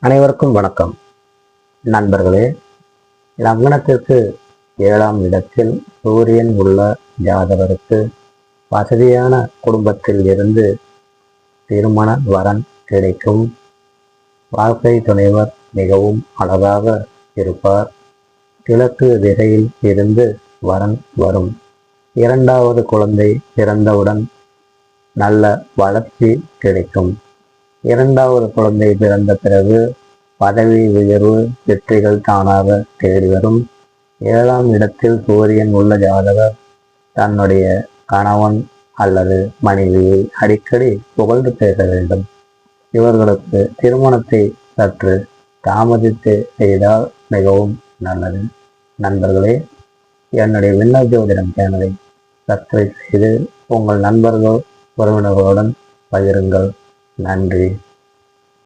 அனைவருக்கும் வணக்கம். நண்பர்களே லக்னத்திற்கு ஏழாம் இடத்தில் சூரியன் உள்ள ஜாதகருக்கு வசதியான குடும்பத்தில் இருந்து திருமண வரன் கிடைக்கும். வாழ்க்கை துணைவர் மிகவும் அழகாக இருப்பார். கிழக்கு திசையில் இருந்து வரன் வரும். இரண்டாவது குழந்தை பிறந்தவுடன் நல்ல வளர்ச்சி கிடைக்கும். இரண்டாவது குழந்தை பிறந்த பிறகு பதவி உயர்வு வெற்றிகள் தானாக தேடி வரும் ஏழாம் இடத்தில் சூரியன் உள்ள ஜாதகர் தன்னுடைய கணவன் அல்லது மனைவியை அடிக்கடி புகழ்ந்து பேச வேண்டும். இவர்களுக்கு திருமணத்தை சற்று தாமதித்து செய்தால் மிகவும் நல்லது. நண்பர்களே என்னுடைய விண்ண ஜோதிடம் சேனலை சப்ஸ்கிரைப் செய்து உங்கள் நண்பர்கள் உறவினர்களுடன் பகிருங்கள். நன்றி.